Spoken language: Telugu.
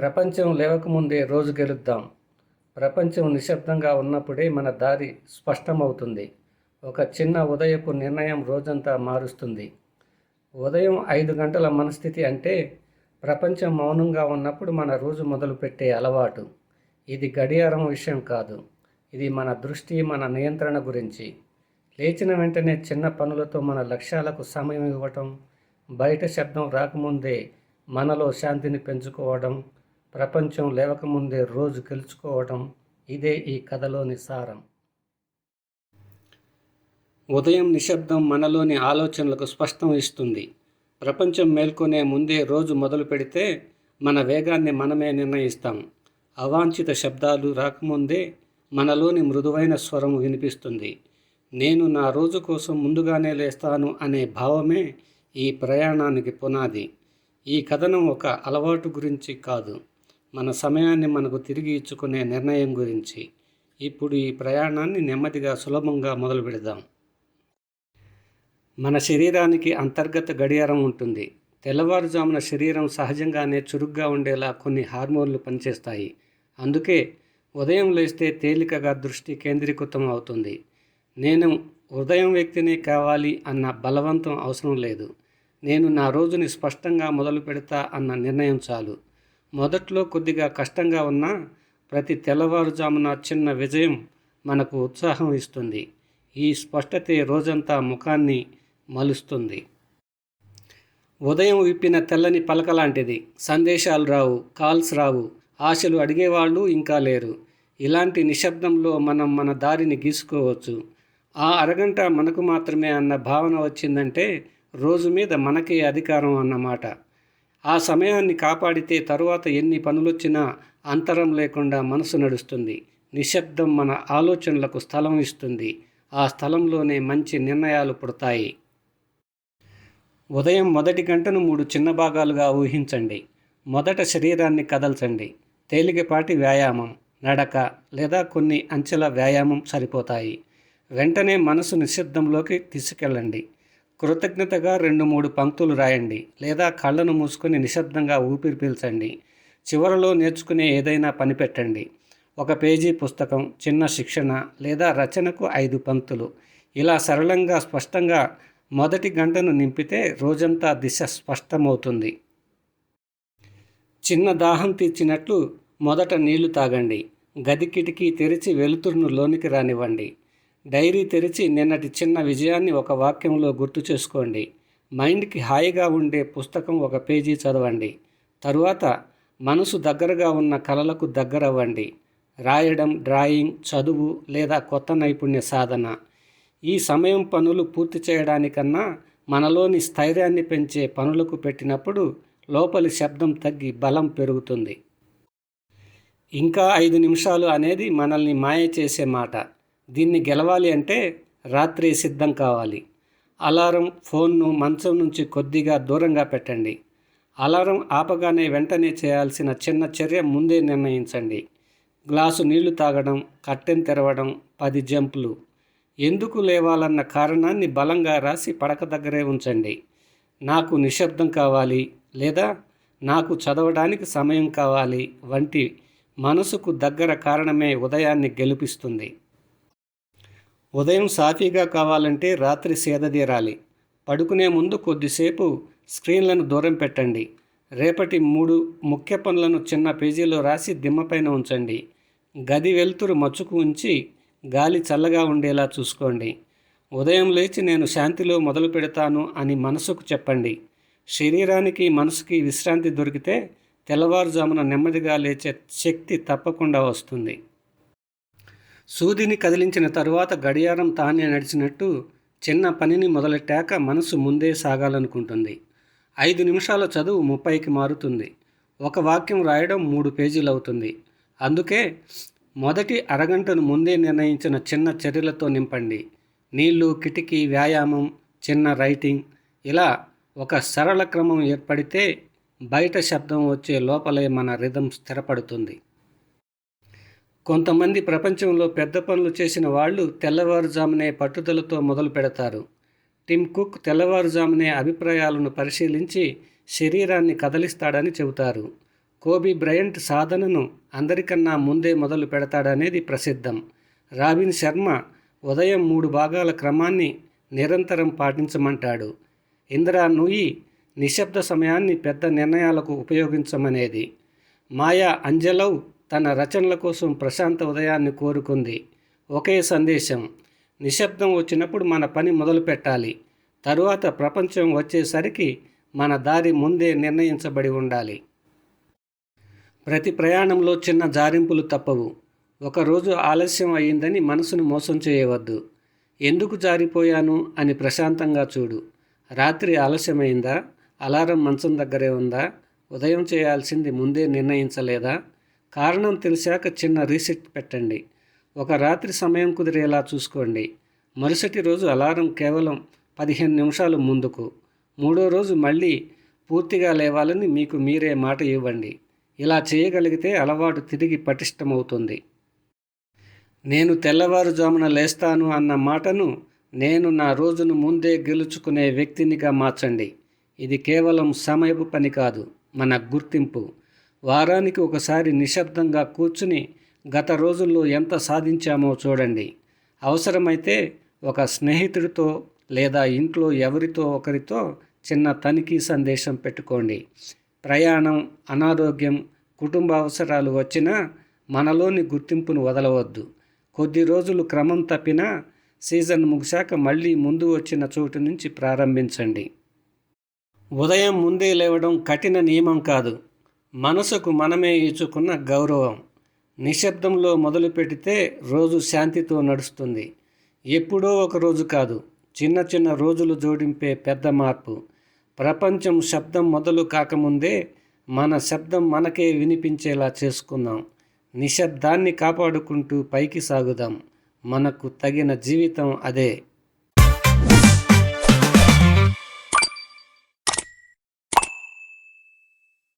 ప్రపంచం లేవకముందే రోజు గెలుద్దాం. ప్రపంచం నిశ్శబ్దంగా ఉన్నప్పుడే మన దారి స్పష్టమవుతుంది. ఒక చిన్న ఉదయపు నిర్ణయం రోజంతా మారుస్తుంది. ఉదయం ఐదు గంటల మనస్థితి అంటే ప్రపంచం మౌనంగా ఉన్నప్పుడు మన రోజు మొదలుపెట్టే అలవాటు. ఇది గడియారం విషయం కాదు. ఇది మన దృష్టి మన నియంత్రణ గురించి. లేచిన వెంటనే చిన్న పనులతో మన లక్ష్యాలకు సమయం ఇవ్వటం బయట శబ్దం రాకముందే మనలో శాంతిని పెంచుకోవడం ప్రపంచం లేవకముందే రోజు గెలుచుకోవటం ఇదే ఈ కథలోని సారం. ఉదయం నిశ్శబ్దం మనలోని ఆలోచనలకు స్పష్టం ఇస్తుంది. ప్రపంచం మేల్కొనే ముందే రోజు మొదలు పెడితే మన వేగాన్ని మనమే నిర్ణయిస్తాం. అవాంఛిత శబ్దాలు రాకముందే మనలోని మృదువైన స్వరం వినిపిస్తుంది. నేను నా రోజు కోసం ముందుగానే లేస్తాను అనే భావమే ఈ ప్రయాణానికి పునాది. ఈ కథనం ఒక అలవాటు గురించి కాదు. మన సమయాన్ని మనకు తిరిగి ఇచ్చుకునే నిర్ణయం గురించి ఇప్పుడు ఈ ప్రయాణాన్ని నెమ్మదిగా సులభంగా మొదలు పెడదాం. మన శరీరానికి అంతర్గత గడియారం ఉంటుంది. తెల్లవారుజామున శరీరం సహజంగానే చురుగ్గా ఉండేలా కొన్ని హార్మోన్లు పనిచేస్తాయి. అందుకే ఉదయం లేస్తే తేలికగా దృష్టి కేంద్రీకృతం అవుతుంది నేను ఉదయం వ్యక్తినే కావాలి అన్న బలవంతం అవసరం లేదు. నేను నా రోజుని స్పష్టంగా మొదలు పెడతా అన్న నిర్ణయం చాలు. మొదట్లో కొద్దిగా కష్టంగా ఉన్నా ప్రతి తెల్లవారుజామున చిన్న విజయం మనకు ఉత్సాహం ఇస్తుంది. ఈ స్పష్టతే రోజంతా ముఖాన్ని మలుస్తుంది. ఉదయం విప్పిన తెల్లని పలక లాంటిది. సందేశాలు రావు కాల్స్ రావు. ఆశలు అడిగేవాళ్ళు ఇంకా లేరు. ఇలాంటి నిశ్శబ్దంలో మనం మన దారిని గీసుకోవచ్చు. ఆ అరగంట మనకు మాత్రమే అన్న భావన వచ్చిందంటే రోజు మీద మనకే అధికారం అన్నమాట. ఆ సమయాన్ని కాపాడితే తరువాత ఎన్ని పనులొచ్చినా అంతరం లేకుండా మనసు నడుస్తుంది. నిశ్శబ్దం మన ఆలోచనలకు స్థలం ఇస్తుంది. ఆ స్థలంలోనే మంచి నిర్ణయాలు పుడతాయి. ఉదయం మొదటి గంటను మూడు చిన్న భాగాలుగా ఊహించండి. మొదట శరీరాన్ని కదల్చండి. తేలికపాటి వ్యాయామం నడక లేదా కొన్ని అంచెల వ్యాయామం సరిపోతాయి. వెంటనే మనసు నిశ్శబ్దంలోకి తీసుకెళ్ళండి. కృతజ్ఞతగా రెండు మూడు పంక్తులు రాయండి లేదా కళ్ళను మూసుకొని నిశ్శబ్దంగా ఊపిరి పీల్చండి. చివరలో నేర్చుకునే ఏదైనా పని పెట్టండి. ఒక పేజీ పుస్తకం చిన్న శిక్షణ లేదా రచనకు ఐదు పంక్తులు. ఇలా సరళంగా స్పష్టంగా మొదటి గంటను నింపితే రోజంతా దిశ స్పష్టమవుతుంది. చిన్న దాహం తీర్చినట్లు మొదట నీళ్ళు తాగండి. గది కిటికీ తెరిచి వెలుతురును లోనికి రానివ్వండి. డైరీ తెరిచి నిన్నటి చిన్న విజయాన్ని ఒక వాక్యంలో గుర్తు చేసుకోండి. మైండ్కి హాయిగా ఉండే పుస్తకం ఒక పేజీ చదవండి. తరువాత మనసు దగ్గరగా ఉన్న కళలకు దగ్గరవ్వండి. రాయడం డ్రాయింగ్ చదువు లేదా కొత్త నైపుణ్య సాధన. ఈ సమయం పనులు పూర్తి చేయడానికన్నా మనలోని స్థైర్యాన్ని పెంచే పనులకు పెట్టినప్పుడు లోపలి శబ్దం తగ్గి బలం పెరుగుతుంది. ఇంకా ఐదు నిమిషాలు అనేది మనల్ని మాయ చేసే మాట. దీన్ని గెలవాలి అంటే రాత్రి సిద్ధం కావాలి. అలారం ఫోన్ను మంచం నుంచి కొద్దిగా దూరంగా పెట్టండి. అలారం ఆపగానే వెంటనే చేయాల్సిన చిన్న చర్య ముందే నిర్ణయించండి. గ్లాసు నీళ్ళు తాగడం కట్టెన్ తెరవడం పది జంపులు. ఎందుకు లేవాలన్న కారణాన్ని బలంగా రాసి పడక దగ్గరే ఉంచండి. నాకు నిశ్శబ్దం కావాలి లేదా నాకు చదవడానికి సమయం కావాలి వంటి మనసుకు దగ్గర కారణమే ఉదయాన్ని గెలిపిస్తుంది. ఉదయం సాఫీగా కావాలంటే రాత్రి సేదతీరాలి పడుకునే ముందు కొద్దిసేపు స్క్రీన్లను దూరం పెట్టండి. రేపటి మూడు ముఖ్య పనులను చిన్న పేజీలో రాసి దిమ్మపైన ఉంచండి. గది వెలుతురు మచ్చుకు ఉంచి గాలి చల్లగా ఉండేలా చూసుకోండి. ఉదయం లేచి నేను శాంతిలో మొదలు పెడతాను అని మనసుకు చెప్పండి. శరీరానికి మనసుకి విశ్రాంతి దొరికితే తెల్లవారుజామున నెమ్మదిగా లేచే శక్తి తప్పకుండా వస్తుంది. సూదిని కదిలించిన తరువాత గడియారం తానే నడిచినట్టు చిన్న పనిని మొదలెట్టాక మనసు ముందే సాగాలనుకుంటుంది. ఐదు నిమిషాల చదువు ముప్పైకి మారుతుంది. ఒక వాక్యం రాయడం మూడు పేజీలు అవుతుంది అందుకే మొదటి అరగంటను ముందే నిర్ణయించిన చిన్న చర్యలతో నింపండి. నీళ్ళు కిటికీ వ్యాయామం చిన్న రైటింగ్ ఇలా ఒక సరళ క్రమం ఏర్పడితే బయట శబ్దం వచ్చే లోపలే మన రిధం స్థిరపడుతుంది. కొంతమంది ప్రపంచంలో పెద్ద పనులు చేసిన వాళ్ళు తెల్లవారుజామునే పట్టుదలతో మొదలు పెడతారు. టిమ్ కుక్ తెల్లవారుజామునే అభిప్రాయాలను పరిశీలించి శరీరాన్ని కదలిస్తాడని చెబుతారు. కోబీ బ్రయంట్ సాధనను అందరికన్నా ముందే మొదలు పెడతాడనేది ప్రసిద్ధం. రాబిన్ శర్మ ఉదయం మూడు భాగాల క్రమాన్ని నిరంతరం పాటించమంటాడు. ఇందిరా నూయి నిశ్శబ్ద సమయాన్ని పెద్ద నిర్ణయాలకు ఉపయోగించమనేది. మాయా అంజలవ్ తన రచనల కోసం ప్రశాంత ఉదయాన్ని కోరుకుంది. ఒకే సందేశం నిశ్శబ్దం వచ్చినప్పుడు మన పని మొదలు పెట్టాలి. తరువాత ప్రపంచం వచ్చేసరికి మన దారి ముందే నిర్ణయించబడి ఉండాలి. ప్రతి ప్రయాణంలో చిన్న జారింపులు తప్పవు. ఒకరోజు ఆలస్యం అయ్యిందని మనసును మోసం చేయవద్దు. ఎందుకు జారిపోయాను అని ప్రశాంతంగా చూడు. రాత్రి ఆలస్యమైందా? అలారం మంచం దగ్గరే ఉందా? ఉదయం చేయాల్సింది ముందే నిర్ణయించలేదా? కారణం తెలిసాక చిన్న రీసెట్ పెట్టండి. ఒక రాత్రి సమయం కుదిరేలా చూసుకోండి. మరుసటి రోజు అలారం కేవలం పదిహేను నిమిషాలు ముందుకు. మూడో రోజు మళ్ళీ పూర్తిగా లేవాలని మీకు మీరే మాట ఇవ్వండి. ఇలా చేయగలిగితే అలవాటు తిరిగి పటిష్టమవుతుంది. నేను తెల్లవారుజామున లేస్తాను అన్న మాటను నేను నా రోజును ముందే గెలుచుకునే వ్యక్తినిగా మార్చండి. ఇది కేవలం సమయపు పని కాదు మన గుర్తింపు. వారానికి ఒకసారి నిశ్శబ్దంగా కూర్చుని గత రోజుల్లో ఎంత సాధించామో చూడండి. అవసరమైతే ఒక స్నేహితుడితో లేదా ఇంట్లో ఎవరితో ఒకరితో చిన్న తనిఖీ సందేశం పెట్టుకోండి. ప్రయాణం అనారోగ్యం కుటుంబ అవసరాలు వచ్చినా మనలోని గుర్తింపును వదలవద్దు. కొద్ది రోజులు క్రమం తప్పినా సీజన్ ముగిశాక మళ్ళీ ముందు వచ్చిన చోటు నుంచి ప్రారంభించండి. ఉదయం ముందే లేవడం కఠిన నియమం కాదు. మనసుకు మనమే ఇచ్చుకున్న గౌరవం. నిశ్శబ్దంలో మొదలు పెడితే రోజు శాంతితో నడుస్తుంది. ఎప్పుడో ఒక రోజు కాదు చిన్న చిన్న రోజులు జోడింపే పెద్ద మార్పు. ప్రపంచం శబ్దం మొదలు కాకముందే మన శబ్దం మనకే వినిపించేలా చేసుకుందాం. నిశ్శబ్దాన్ని కాపాడుకుంటూ పైకి సాగుదాం. మనకు తగిన జీవితం అదే.